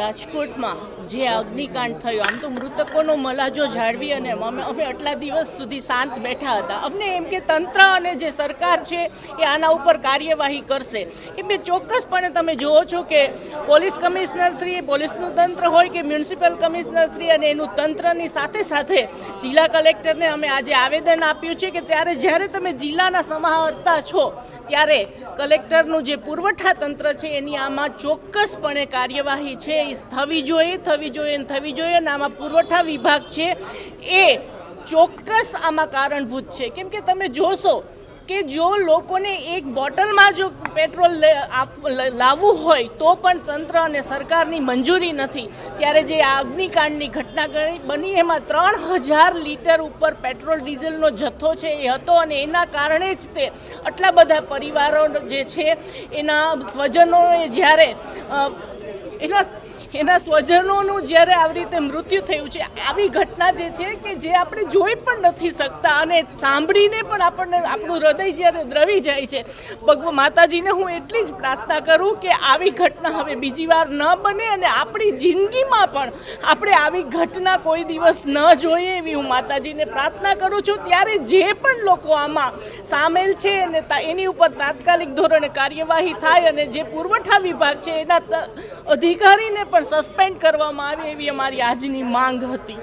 રાજકોટમાં જે અગ્નિકાંડ થયો. આમ તો મૃતકોનો મલાજો જાળવી અને અમે અમે આટલા દિવસ સુધી શાંત બેઠા હતા. અમને એમ કે તંત્ર અને જે સરકાર છે એ આના ઉપર કાર્યવાહી કરશે. કે બે ચોક્કસપણે તમે જુઓ છો કે પોલીસ કમિશનર શ્રી, પોલીસનું તંત્ર હોય કે મ્યુનિસિપલ કમિશનર શ્રી અને એનું તંત્રની સાથે સાથે જિલ્લા કલેક્ટરને અમે આજે આવેદન આપ્યું છે કે ત્યારે જ્યારે તમે જિલ્લાના સમાહર્તા છો, ત્યારે કલેક્ટરનું જે પુરવઠા તંત્ર છે એની આમાં ચોક્કસપણે કાર્યવાહી છે. એ થવી જોઈએ થવી જોઈએ ને થવી જોઈએ અને આમાં પુરવઠા વિભાગ છે એ ચોક્કસ આમાં કારણભૂત છે. કેમ કે તમે જોશો કે જો લોકોને એક બોટલમાં જો પેટ્રોલ લાવવું હોય તો પણ તંત્ર અને સરકારની મંજૂરી નથી. ત્યારે જે આ અગ્નિકાંડની ઘટના બની એમાં ત્રણ હજાર લીટર ઉપર પેટ્રોલ ડીઝલનો જથ્થો છે એ હતો અને એના કારણે જ તે આટલા બધા પરિવારો જે છે એના સ્વજનોએ જ્યારે અ, એના સ્વજનોનું જ્યારે આવી રીતે મૃત્યુ થયું છે, આવી ઘટના જે છે કે જે આપણે જોઈ પણ નથી શકતા અને સાંભળીને પણ આપણને આપણું હૃદય જ્યારે દ્રવી જાય છે ભગવાન માતાજીને હું એટલી જ પ્રાર્થના કરું કે આવી ઘટના હવે બીજી વાર ન બને અને આપણી જિંદગીમાં પણ આપણે આવી ઘટના કોઈ દિવસ ન જોઈએ એવી હું માતાજીને પ્રાર્થના કરું છું. ત્યારે જે પણ લોકો આમાં સામેલ છે અને એની ઉપર તાત્કાલિક ધોરણે કાર્યવાહી થાય અને જે પુરવઠા વિભાગ છે એના અધિકારીને પણ સસ્પેન્ડ કરવામાં આવે એવી અમારી આજની માંગ હતી.